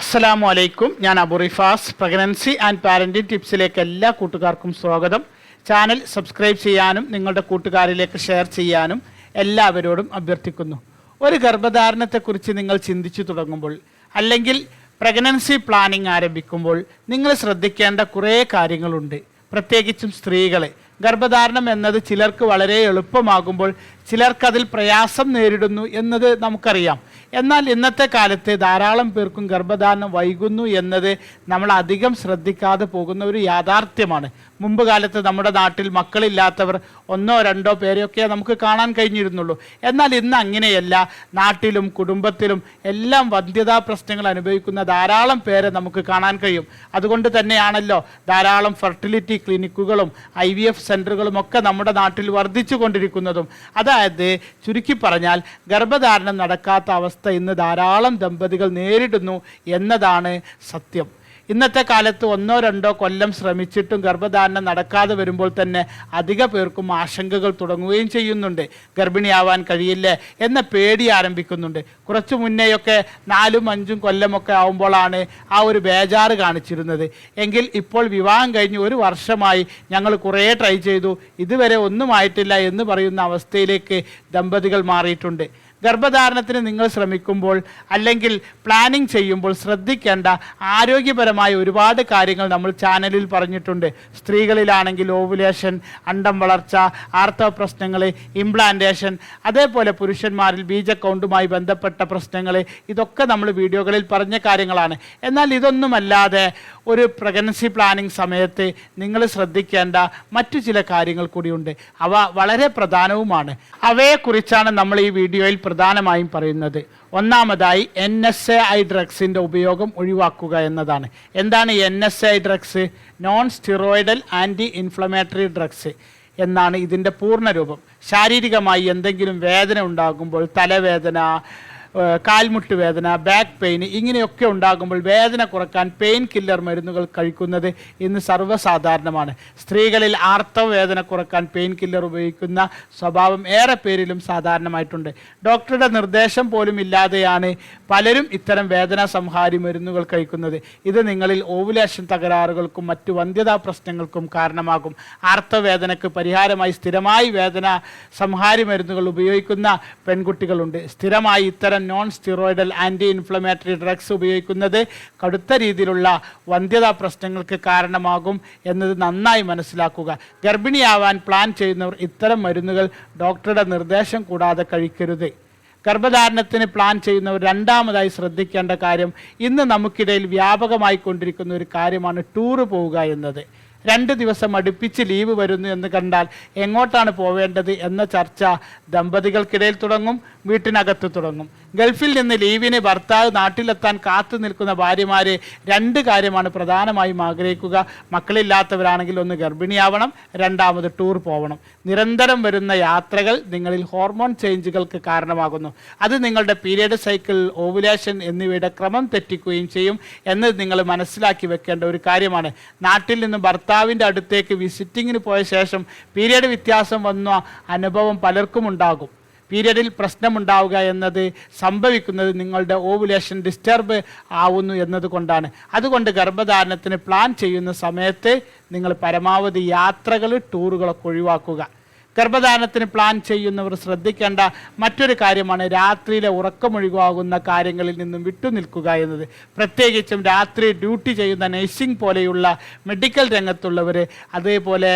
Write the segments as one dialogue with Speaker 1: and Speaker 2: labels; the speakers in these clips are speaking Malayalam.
Speaker 1: അസ്സലാമു അലൈക്കും. ഞാൻ അബുറിഫാസ് പ്രഗ്നൻസി ആൻഡ് പാരന്റിംഗ് ടിപ്സിലേക്ക് എല്ലാ കൂട്ടുകാർക്കും സ്വാഗതം. ചാനൽ സബ്സ്ക്രൈബ് ചെയ്യാനും നിങ്ങളുടെ കൂട്ടുകാരിലേക്ക് ഷെയർ ചെയ്യാനും എല്ലാവരോടും അഭ്യർത്ഥിക്കുന്നു. ഒരു ഗർഭധാരണത്തെക്കുറിച്ച് നിങ്ങൾ ചിന്തിച്ചു തുടങ്ങുമ്പോൾ അല്ലെങ്കിൽ പ്രഗ്നൻസി പ്ലാനിംഗ് ആരംഭിക്കുമ്പോൾ നിങ്ങൾ ശ്രദ്ധിക്കേണ്ട കുറേ കാര്യങ്ങളുണ്ട്. പ്രത്യേകിച്ചും സ്ത്രീകളെ. ഗർഭധാരണം എന്നത് ചിലർക്ക് വളരെ എളുപ്പമാകുമ്പോൾ ചിലർക്കതിൽ പ്രയാസം നേരിടുന്നു എന്നത് നമുക്കറിയാം. എന്നാൽ ഇന്നത്തെ കാലത്ത് ധാരാളം പേർക്കും ഗർഭധാരണം വൈകുന്നു എന്നത് നമ്മൾ അധികം ശ്രദ്ധിക്കാതെ പോകുന്ന ഒരു യാഥാർത്ഥ്യമാണ്. മുമ്പ് കാലത്ത് നമ്മുടെ നാട്ടിൽ മക്കളില്ലാത്തവർ ഒന്നോ രണ്ടോ പേരെയൊക്കെ നമുക്ക് കാണാൻ കഴിഞ്ഞിരുന്നുള്ളൂ. എന്നാൽ ഇന്ന് അങ്ങനെയല്ല. നാട്ടിലും കുടുംബത്തിലും എല്ലാം വന്ധ്യതാ പ്രശ്നങ്ങൾ അനുഭവിക്കുന്ന ധാരാളം പേരെ നമുക്ക് കാണാൻ കഴിയും. അതുകൊണ്ട് തന്നെയാണല്ലോ ധാരാളം ഫെർട്ടിലിറ്റി ക്ലിനിക്കുകളും ഐ വി എഫ് സെന്ററുകളും ഒക്കെ നമ്മുടെ നാട്ടിൽ വർദ്ധിച്ചു കൊണ്ടിരിക്കുന്നതും അതായത് ചുരുക്കി പറഞ്ഞാൽ ഗർഭധാരണം നടക്കാത്ത അവസ്ഥ ഇന്ന് ധാരാളം ദമ്പതികൾ നേരിടുന്നു എന്നതാണ് സത്യം. ഇന്നത്തെ കാലത്ത് ഒന്നോ രണ്ടോ കൊല്ലം ശ്രമിച്ചിട്ടും ഗർഭധാരണം നടക്കാതെ വരുമ്പോൾ തന്നെ അധിക പേർക്കും ആശങ്കകൾ തുടങ്ങുകയും ചെയ്യുന്നുണ്ട്. ഗർഭിണിയാവാൻ കഴിയില്ലേ എന്ന പേടി ആരംഭിക്കുന്നുണ്ട്. കുറച്ചു മുന്നേയൊക്കെ നാലും അഞ്ചും കൊല്ലമൊക്കെ ആവുമ്പോഴാണ് ആ ഒരു ബേജാറ് കാണിച്ചിരുന്നത്. എങ്കിൽ ഇപ്പോൾ വിവാഹം കഴിഞ്ഞ് ഒരു വർഷമായി ഞങ്ങൾ കുറേ ട്രൈ ചെയ്തു. ഇതുവരെ ഒന്നും ആയിട്ടില്ല എന്ന് പറയുന്ന അവസ്ഥയിലേക്ക് ദമ്പതികൾ മാറിയിട്ടുണ്ട്. ഗർഭധാരണത്തിന് നിങ്ങൾ ശ്രമിക്കുമ്പോൾ അല്ലെങ്കിൽ പ്ലാനിങ് ചെയ്യുമ്പോൾ ശ്രദ്ധിക്കേണ്ട ആരോഗ്യപരമായ ഒരുപാട് കാര്യങ്ങൾ നമ്മൾ ചാനലിൽ പറഞ്ഞിട്ടുണ്ട്. സ്ത്രീകളിലാണെങ്കിൽ ഓവുലേഷൻ അണ്ടം വളർച്ച ആർത്തവ പ്രശ്നങ്ങൾ ഇംപ്ലാന്റേഷൻ അതേപോലെ പുരുഷന്മാരിൽ ബീജ കൗണ്ടുമായി ബന്ധപ്പെട്ട പ്രശ്നങ്ങൾ ഇതൊക്കെ നമ്മൾ വീഡിയോകളിൽ പറഞ്ഞ കാര്യങ്ങളാണ്. എന്നാൽ ഇതൊന്നുമല്ലാതെ ഒരു പ്രഗ്നൻസി പ്ലാനിങ് സമയത്ത് നിങ്ങൾ ശ്രദ്ധിക്കേണ്ട മറ്റു ചില കാര്യങ്ങൾ കൂടിയുണ്ട്. അവ വളരെ പ്രധാനവുമാണ്. അവയെക്കുറിച്ചാണ് നമ്മൾ ഈ വീഡിയോയിൽ പ്രധാനമായും പറയുന്നത്. ഒന്നാമതായി എൻ എസ് എ ഐ ഡ്രഗ്സിന്റെ ഉപയോഗം ഒഴിവാക്കുക എന്നതാണ്. എന്താണ് N S A I drugs non steroidal anti inflammatory drugs എന്നാണ് ഇതിന്റെ പൂർണരൂപം ശാരീരികമായി എന്തെങ്കിലും വേദന ഉണ്ടാകുമ്പോൾ തലവേദന കാൽമുട്ട് വേദന ബാക്ക് പെയിൻ ഇങ്ങനെയൊക്കെ ഉണ്ടാകുമ്പോൾ വേദന കുറയ്ക്കാൻ പെയിൻ കില്ലർ മരുന്നുകൾ കഴിക്കുന്നത് ഇന്ന് സർവസാധാരണമാണ്. സ്ത്രീകളിൽ ആർത്തവ വേദന കുറയ്ക്കാൻ പെയിൻ കില്ലർ ഉപയോഗിക്കുന്ന സ്വഭാവം ഏറെ പേരിലും സാധാരണമായിട്ടുണ്ട്. ഡോക്ടറുടെ നിർദ്ദേശം പോലും ഇല്ലാതെയാണ് പലരും ഇത്തരം വേദന സംഹാരി മരുന്നുകൾ കഴിക്കുന്നത്. ഇത് നിങ്ങളിൽ ഓവുലേഷൻ തകരാറുകൾക്കും മറ്റു വന്ധ്യതാ പ്രശ്നങ്ങൾക്കും കാരണമാകും. ആർത്തവേദനയ്ക്ക് പരിഹാരമായി സ്ഥിരമായി വേദന സംഹാരി മരുന്നുകൾ ഉപയോഗിക്കുന്ന പെൺകുട്ടികളുണ്ട്. സ്ഥിരമായി ഇത്തരം non steroidal anti inflammatory drugs ഉപയോഗിക്കുന്നത് കടുത്ത രീതിയിലുള്ള വന്ധ്യതാ പ്രശ്നങ്ങൾക്ക് കാരണമാകും എന്നത് നന്നായി മനസ്സിലാക്കുക. ഗർഭിണിയാവാൻ പ്ലാൻ ചെയ്യുന്നവർ ഇത്തരം മരുന്നുകൾ ഡോക്ടറുടെ നിർദ്ദേശം കൂടാതെ കഴിക്കരുത്. ഗർഭധാരണത്തിന് പ്ലാൻ ചെയ്യുന്നവർ രണ്ടാമതായി ശ്രദ്ധിക്കേണ്ട കാര്യം ഇന്ന് നമുക്കിടയിൽ വ്യാപകമായി കൊണ്ടിരിക്കുന്ന ഒരു കാര്യമാണ് ടൂറ് പോവുക എന്നത്. രണ്ട് ദിവസം അടുപ്പിച്ച് ലീവ് വരുന്നു എന്ന് കണ്ടാൽ എങ്ങോട്ടാണ് പോവേണ്ടത് എന്ന ചർച്ച ദമ്പതികൾക്കിടയിൽ തുടങ്ങും. വീട്ടിനകത്ത് തുടങ്ങും. ഗൾഫിൽ നിന്ന് ലീവിന് ഭർത്താവ് നാട്ടിലെത്താൻ കാത്തു നിൽക്കുന്ന ഭാര്യമാരെ രണ്ട് കാര്യമാണ് പ്രധാനമായും ആഗ്രഹിക്കുക. മക്കളില്ലാത്തവരാണെങ്കിൽ ഒന്ന് ഗർഭിണിയാവണം രണ്ടാമത് ടൂർ പോവണം. നിരന്തരം വരുന്ന യാത്രകൾ നിങ്ങളിൽ ഹോർമോൺ ചേഞ്ചുകൾക്ക് കാരണമാകുന്നു. അത് നിങ്ങളുടെ പീരിയഡ് സൈക്കിൾ ഓവുലേഷൻ എന്നിവയുടെ ക്രമം തെറ്റിക്കുകയും ചെയ്യും എന്ന് നിങ്ങൾ മനസ്സിലാക്കി വെക്കേണ്ട ഒരു കാര്യമാണ്. നാട്ടിൽ നിന്ന് ഭർത്താവിന്റെ അടുത്തേക്ക് വിസിറ്റിങ്ങിന് പോയ ശേഷം പീരിയഡ് വ്യത്യാസം വന്ന അനുഭവം പലർക്കും ഉണ്ടാകും. പീരിയഡിൽ പ്രശ്നമുണ്ടാവുക എന്നത് സംഭവിക്കുന്നത് നിങ്ങളുടെ ഓവുലേഷൻ ഡിസ്റ്റർബ് ആവുന്നു എന്നതുകൊണ്ടാണ്. അതുകൊണ്ട് ഗർഭധാരണത്തിന് പ്ലാൻ ചെയ്യുന്ന സമയത്ത് നിങ്ങൾ പരമാവധി യാത്രകൾ ടൂറുകളൊക്കെ ഒഴിവാക്കുക. ഗർഭധാരണത്തിന് പ്ലാൻ ചെയ്യുന്നവർ ശ്രദ്ധിക്കേണ്ട മറ്റൊരു കാര്യമാണ് രാത്രിയിലെ ഉറക്കമൊഴിവാകുന്ന കാര്യങ്ങളിൽ നിന്നും വിട്ടുനിൽക്കുക എന്നത്. പ്രത്യേകിച്ചും രാത്രി ഡ്യൂട്ടി ചെയ്യുന്ന നഴ്സിംഗ് പോലെയുള്ള മെഡിക്കൽ രംഗത്തുള്ളവർ അതേപോലെ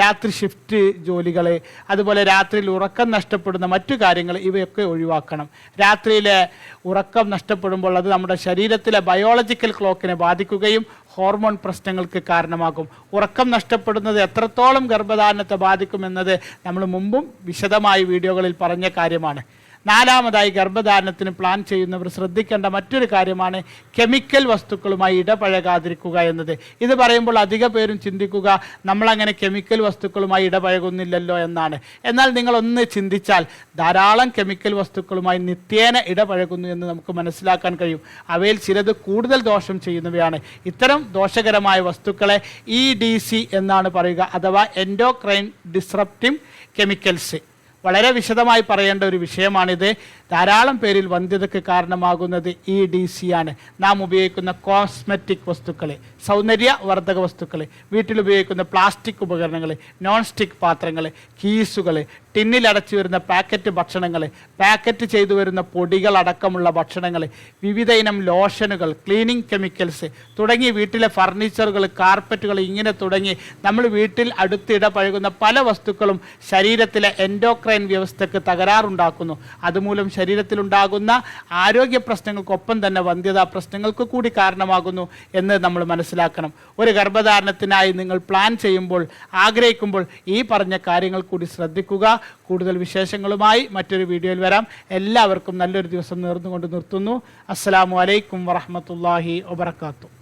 Speaker 1: രാത്രി ഷിഫ്റ്റ് ജോലികൾ അതുപോലെ രാത്രിയിൽ ഉറക്കം നഷ്ടപ്പെടുന്ന മറ്റു കാര്യങ്ങൾ ഇവയൊക്കെ ഒഴിവാക്കണം. രാത്രിയിലെ ഉറക്കം നഷ്ടപ്പെടുമ്പോൾ അത് നമ്മുടെ ശരീരത്തിലെ ബയോളജിക്കൽ ക്ലോക്കിനെ ബാധിക്കുകയും ഹോർമോൺ പ്രശ്നങ്ങൾക്ക് കാരണമാകും. ഉറക്കം നഷ്ടപ്പെടുന്നത് എത്രത്തോളം ഗർഭധാരണത്തെ ബാധിക്കുമെന്നത് നമ്മൾ മുമ്പും വിശദമായി വീഡിയോകളിൽ പറഞ്ഞ കാര്യമാണ്. നാലാമതായി ഗർഭധാരണത്തിന് പ്ലാൻ ചെയ്യുന്നവർ ശ്രദ്ധിക്കേണ്ട മറ്റൊരു കാര്യമാണ് കെമിക്കൽ വസ്തുക്കളുമായി ഇടപഴകാതിരിക്കുക എന്നത്. ഇത് പറയുമ്പോൾ അധിക പേരും ചിന്തിക്കുക നമ്മളങ്ങനെ കെമിക്കൽ വസ്തുക്കളുമായി ഇടപഴകുന്നില്ലല്ലോ എന്നാണ്. എന്നാൽ നിങ്ങളൊന്ന് ചിന്തിച്ചാൽ ധാരാളം കെമിക്കൽ വസ്തുക്കളുമായി നിത്യേന ഇടപഴകുന്നു എന്ന് നമുക്ക് മനസ്സിലാക്കാൻ കഴിയും. അവയിൽ ചിലത് കൂടുതൽ ദോഷം ചെയ്യുന്നവയാണ്. ഇത്തരം ദോഷകരമായ വസ്തുക്കളെ ഇ ഡി സി എന്നാണ് പറയുക അഥവാ എൻഡോക്രൈൻ ഡിസ്റപ്റ്റീവ് കെമിക്കൽസ് വളരെ വിശദമായി പറയേണ്ട ഒരു വിഷയമാണിത്. ധാരാളം പേരിൽ വന്ധ്യതയ്ക്ക് കാരണമാകുന്നത് ഇ ഡി സി ആണ്. നാം ഉപയോഗിക്കുന്ന കോസ്മെറ്റിക് വസ്തുക്കൾ സൗന്ദര്യ വർദ്ധക വസ്തുക്കൾ വീട്ടിൽ ഉപയോഗിക്കുന്ന പ്ലാസ്റ്റിക് ഉപകരണങ്ങൾ നോൺ സ്റ്റിക്ക് പാത്രങ്ങൾ കീസുകൾ ടിന്നിൽ അടച്ചു വരുന്ന പാക്കറ്റ് ഭക്ഷണങ്ങൾ പാക്കറ്റ് ചെയ്തു വരുന്ന പൊടികൾ അടക്കമുള്ള ഭക്ഷണങ്ങൾ വിവിധ ഇനം ലോഷനുകൾ ക്ലീനിങ് കെമിക്കൽസ് തുടങ്ങി വീട്ടിലെ ഫർണിച്ചറുകൾ കാർപ്പറ്റുകൾ ഇങ്ങനെ തുടങ്ങി നമ്മൾ വീട്ടിൽ അടുത്തിടെ പഴകുന്ന പല വസ്തുക്കളും ശരീരത്തിലെ എൻഡോക്രൈൻ വ്യവസ്ഥയ്ക്ക് തകരാറുണ്ടാക്കുന്നു. അതുമൂലം ശരീരത്തിലുണ്ടാകുന്ന ആരോഗ്യ പ്രശ്നങ്ങൾക്കൊപ്പം തന്നെ വന്ധ്യതാ പ്രശ്നങ്ങൾക്ക് കൂടി കാരണമാകുന്നു എന്ന് നമ്മൾ മനസ്സിലാക്കണം. ഒരു ഗർഭധാരണത്തിനായി നിങ്ങൾ പ്ലാൻ ചെയ്യുമ്പോൾ ആഗ്രഹിക്കുമ്പോൾ ഈ പറഞ്ഞ കാര്യങ്ങൾ കൂടി ശ്രദ്ധിക്കുക. കൂടുതൽ വിശേഷങ്ങളുമായി മറ്റൊരു വീഡിയോയിൽ വരാം. എല്ലാവർക്കും നല്ലൊരു ദിവസം നേർന്നുകൊണ്ട് നിർത്തുന്നു. അസ്സാം വലൈക്കും വറഹമത്തല്ലാഹി വബർക്കാത്തു